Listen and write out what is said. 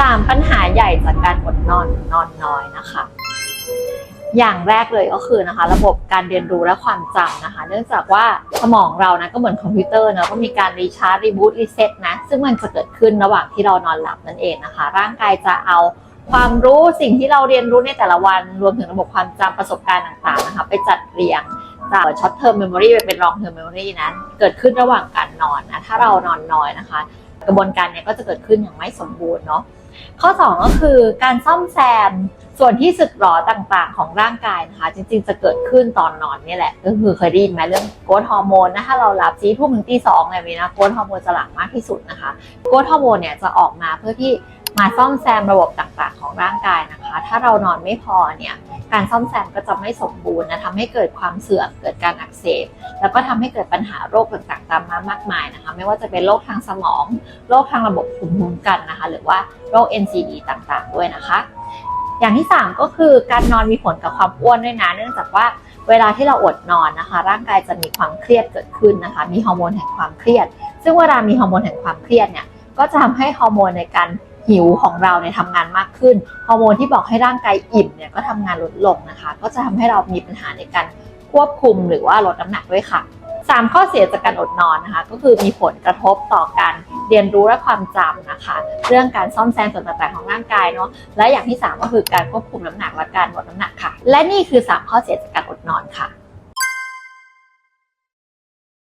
สามปัญหาใหญ่จากการอดนอนนอนน้อยนะคะ อย่างแรกเลยก็คือนะคะ ระบบการเรียนรู้และความจำนะคะ เนื่องจากว่าสมองเรานะก็เหมือนคอมพิวเตอร์เนะก็มีการรีชาร์จรีบูตรีเซ็ตนะ ซึ่งมันจะเกิดขึ้นระหว่างที่เรานอนหลับนั่นเองนะคะ ร่างกายจะเอาความรู้สิ่งที่เราเรียนรู้ในแต่ละวันรวมถึงระบบความจำประสบการณ์ต่างๆนะคะ ไปจัดเรียงจากช็อตเทอร์เมมโมรีไปเป็นลองเทอร์เมมโมรีนั้น เกิดขึ้นระหว่างการนอนนะถ้าเรานอนน้อยนะคะ กระบวนการเนี้ยก็จะเกิดขึ้นอย่างไม่สมบูรณ์เนาะ ข้อ 2 ก็คือการซ่อมแซมส่วนที่สึกหรอต่างๆ ของร่างกายนะคะ จริงๆจะเกิดขึ้นตอนนอนนี่แหละ ก็คือเคยได้ยินไหมเรื่องโกรทฮอร์โมนนะถ้าเราหลับซีทุ่มถึงตีสองอะไรแบบนี้นะโกรทฮอร์โมนจะหลั่งมากที่สุดนะคะโกรทฮอร์โมนเนี่ยจะออกมาเพื่อที่มาซ่อมแซมระบบต่างๆ ของร่างกายนะคะ ถ้าเรานอนไม่พอเนี่ย การซ่อมแซมก็จะไม่สมบูรณ์นะทำให้เกิดความเสื่อมเกิดการอักเสบ แล้วก็ทำให้เกิดปัญหาโรคต่างๆตามมามากมายนะคะ ไม่ว่าจะเป็นโรคทางสมองโรคทางระบบภูมิคุ้มกันนะคะ หรือว่าโรค NCD ต่างๆ ด้วยนะคะ อย่างที่ 3 ก็คือการนอนมีผลกับความอ้วนด้วยนะเนื่องจากว่าเวลาที่เราอดนอนนะคะ ร่างกายจะมีความเครียดเกิดขึ้นนะคะ มีฮอร์โมนแห่งความเครียด ซึ่งเวลามีฮอร์โมนแห่งความเครียดเนี่ยก็จะทำให้ฮอร์โมนในการ หิวของเราเนี่ยทำงานมากขึ้นฮอร์โมนที่บอกให้ร่างกายอิ่มเนี่ยก็ทำงานลดลงนะคะ ก็จะทำให้เรามีปัญหาในการควบคุมหรือว่าลดน้ำหนักด้วยค่ะสามข้อเสียจากการอดนอนนะคะ ก็คือมีผลกระทบต่อการเรียนรู้และความจำนะคะ เรื่องการซ่อมแซมส่วนต่างๆของร่างกายเนาะและอย่างที่ 3 ก็คือการควบคุมน้ำหนักและการลดน้ำหนักค่ะ และนี่คือ 3 ข้อเสียจากการอดนอนค่ะ